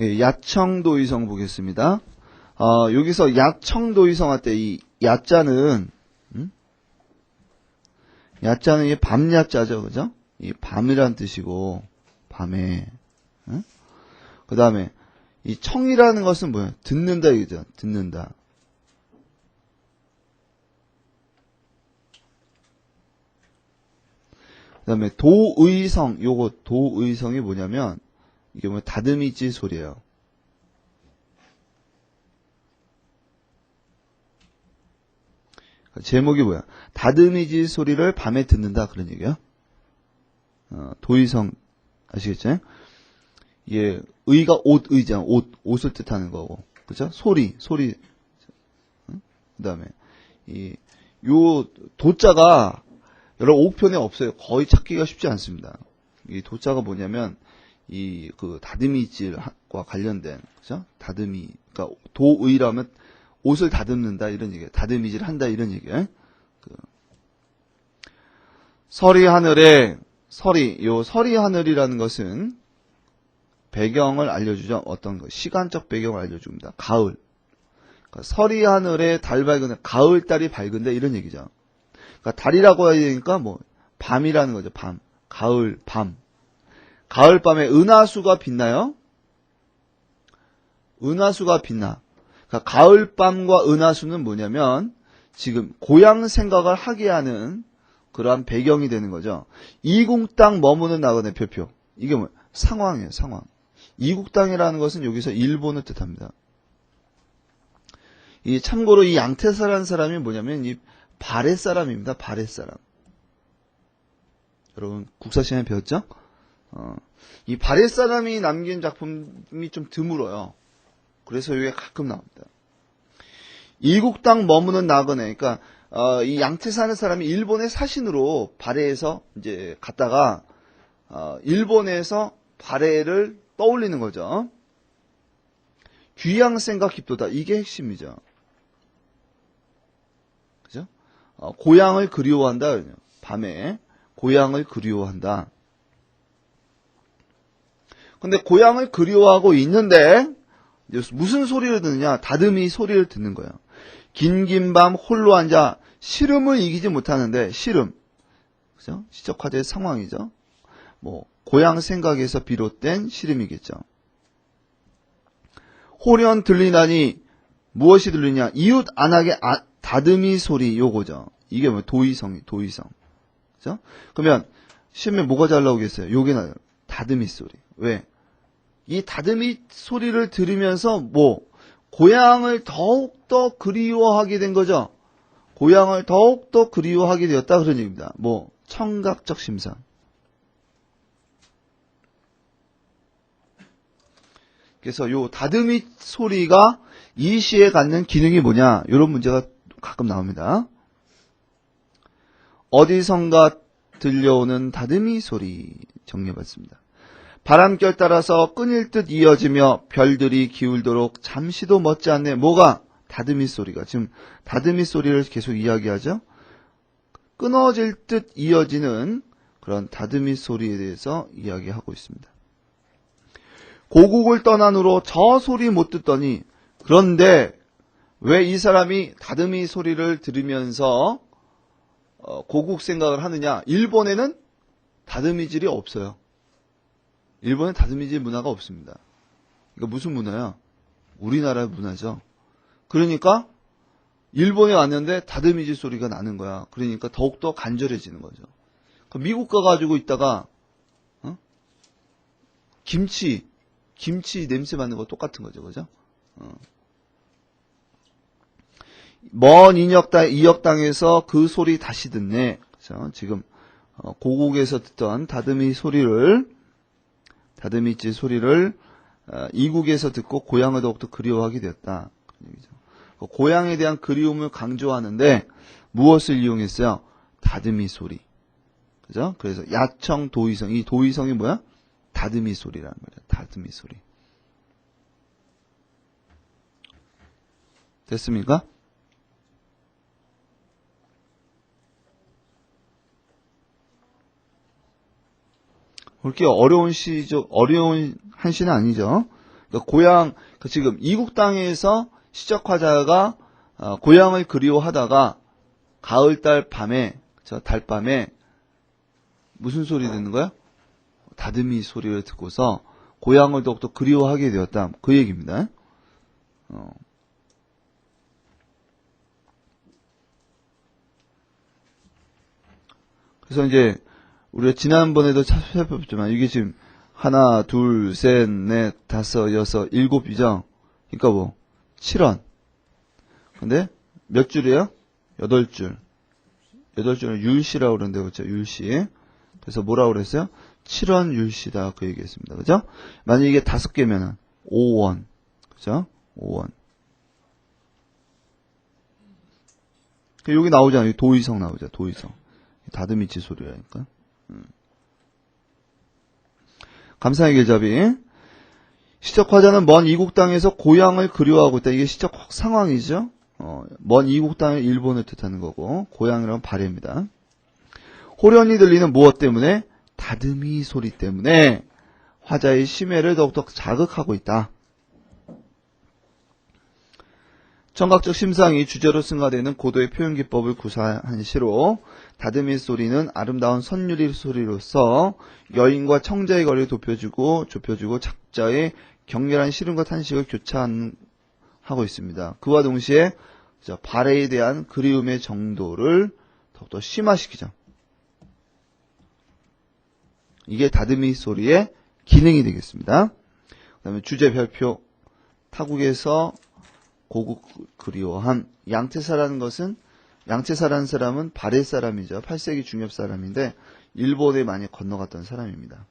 예, 야청도의성 보겠습니다. 어, 여기서 야청도의성 할 때 이 야자는 음? 야자는 이 밤야자죠, 그죠? 이 밤이란 뜻이고 밤에 그 다음에 이 청이라는 것은 뭐예요? 듣는다 이거죠. 듣는다. 그 다음에 도의성, 요거 도의성이 뭐냐면 이게 뭐 다듬이지 소리예요. 제목이 뭐야? 다듬이지 소리를 밤에 듣는다 그런 얘기야. 어, 도의성 아시겠죠? 예, 의가 옷 의잖아. 옷 옷을 뜻하는 거고, 그죠? 소리 소리. 응? 그다음에 이 요 도자가 여러 옥편에 없어요. 거의 찾기가 쉽지 않습니다. 이 도자가 뭐냐면 이 그 다듬이질과 관련된 그죠? 다듬이 그러니까 도의라면 옷을 다듬는다 이런 얘기예요. 다듬이질 한다 이런 얘기예요. 그 서리 하늘에 서리 요 서리 하늘이라는 것은 배경을 알려주죠. 어떤 거 시간적 배경을 알려줍니다. 가을. 그러니까 서리 하늘에 달 밝은데 가을 달이 밝은데 이런 얘기죠. 그러니까 달이라고 되니까 뭐 밤이라는 거죠. 밤. 가을 밤. 가을 밤에 은하수가 빛나요? 은하수가 빛나. 그러니까 가을 밤과 은하수는 뭐냐면 지금 고향 생각을 하게 하는 그러한 배경이 되는 거죠. 이국 땅 머무는 나그네 표표. 이게 뭐 상황이에요, 상황. 이국 땅이라는 것은 여기서 일본을 뜻합니다. 이 참고로 이 양태사라는 사람이 뭐냐면 이 바렛 사람입니다. 바렛 사람. 여러분 국사 시간에 배웠죠? 어, 이 바렛 사람이 남긴 작품이 좀 드물어요. 그래서 여기에 가끔 나옵니다. 이국 땅 머무는 나그네. 그러니까 어, 이 양태 사는 사람이 일본의 사신으로 발해에서 이제 갔다가 어, 일본에서 발해를 떠올리는 거죠. 귀양 생각 깊도다. 이게 핵심이죠. 그죠? 어, 고향을 그리워한다. 밤에 고향을 그리워한다. 근데 고향을 그리워하고 있는데 무슨 소리를 듣느냐? 다듬이 소리를 듣는 거예요. 긴긴 밤 홀로 앉아 시름을 이기지 못하는데 시름 그죠? 시적 화제의 상황이죠. 뭐 고향 생각에서 비롯된 시름이겠죠. 호련 들리나니 무엇이 들리냐? 이웃 안하게 아, 다듬이 소리 요거죠. 이게 뭐 도의성이 도의성. 그죠? 그러면 시험에 뭐가 잘 나오겠어요? 요게 나요. 다듬이 소리. 왜? 이 다듬이 소리를 들으면서 뭐 고향을 더욱더 그리워하게 된 거죠. 고향을 더욱더 그리워하게 되었다 그런 얘기입니다. 뭐 청각적 심상. 그래서 요 다듬이 소리가 이 시에 갖는 기능이 뭐냐 이런 문제가 가끔 나옵니다. 어디선가 들려오는 다듬이 소리 정리해봤습니다. 바람결 따라서 끊일 듯 이어지며 별들이 기울도록 잠시도 멎지 않네. 뭐가? 다듬이 소리가. 지금 다듬이 소리를 계속 이야기하죠. 끊어질 듯 이어지는 그런 다듬이 소리에 대해서 이야기하고 있습니다. 고국을 떠난 후로 저 소리 못 듣더니 그런데 왜 이 사람이 다듬이 소리를 들으면서 어, 고국 생각을 하느냐? 일본에는 다듬이질이 없어요. 일본에 다듬이질 문화가 없습니다. 이거 무슨 문화야? 우리나라의 문화죠. 그러니까 일본에 왔는데 다듬이질 소리가 나는 거야. 그러니까 더욱더 간절해지는 거죠. 미국 가가지고 있다가 어? 김치 김치 냄새 맡는 거 똑같은 거죠, 그죠? 어. 먼 인역 땅 이역 땅에서 그 소리 다시 듣네. 그죠? 지금 어, 고국에서 듣던 다듬이 소리를 다듬이질 소리를 어, 이국에서 듣고 고향을 더욱더 그리워하게 되었다. 그 고향에 대한 그리움을 강조하는데 무엇을 이용했어요? 다듬이 소리. 그죠? 그래서 야청 도의성. 이 도의성이 뭐야? 다듬이 소리라는 거죠. 다듬이 소리. 됐습니까? 그렇게 어려운 시죠, 어려운 한 시는 아니죠. 그러니까 고향 그 지금 이국 땅에서 시적 화자가 어, 고향을 그리워하다가 가을달 밤에 저 달밤에 무슨 소리 듣는 거야? 다듬이 소리를 듣고서 고향을 더욱더 그리워하게 되었다. 그 얘기입니다. 어. 그래서 이제 우리가 지난번에도 살펴봤지만 이게 지금 하나, 둘, 셋, 넷, 다섯, 여섯, 일곱 이죠. 그러니까 뭐 7원. 근데 몇 줄이에요? 여덟 줄. 여덟 줄은 율시라고 그러는데 그렇죠? 율시. 그래서 뭐라고 그랬어요? 7원 율시다 그 얘기했습니다. 그죠? 만약에 이게 다섯 개면은 5원. 그죠? 5원. 여기 나오잖아요. 도의성 나오죠. 도의성. 다듬이치 소리라니까. 음. 감상의 길잡이. 시적 화자는 먼 이국 땅에서 고향을 그리워하고 있다. 이게 시적 상황이죠. 어, 먼 이국 땅의 일본을 뜻하는 거고 고향이란 발해입니다. 호련이 들리는 무엇 때문에? 다듬이 소리 때문에 화자의 심해를 더욱더 자극하고 있다. 청각적 심상이 주제로 승화되는 고도의 표현 기법을 구사한 시로 다듬이 소리는 아름다운 선율의 소리로서 여인과 청자의 거리를 좁혀주고 좁혀주고 작자의 격렬한 시름과 탄식을 교차하고 있습니다. 그와 동시에 자, 발해에 대한 그리움의 정도를 더욱더 심화시키죠. 이게 다듬이 소리의 기능이 되겠습니다. 그 다음에 주제 별표 타국에서 고국 그리워함 양태사라는 것은 양태사라는 사람은 발해 사람이죠. 8세기 중엽 사람인데 일본에 많이 건너갔던 사람입니다.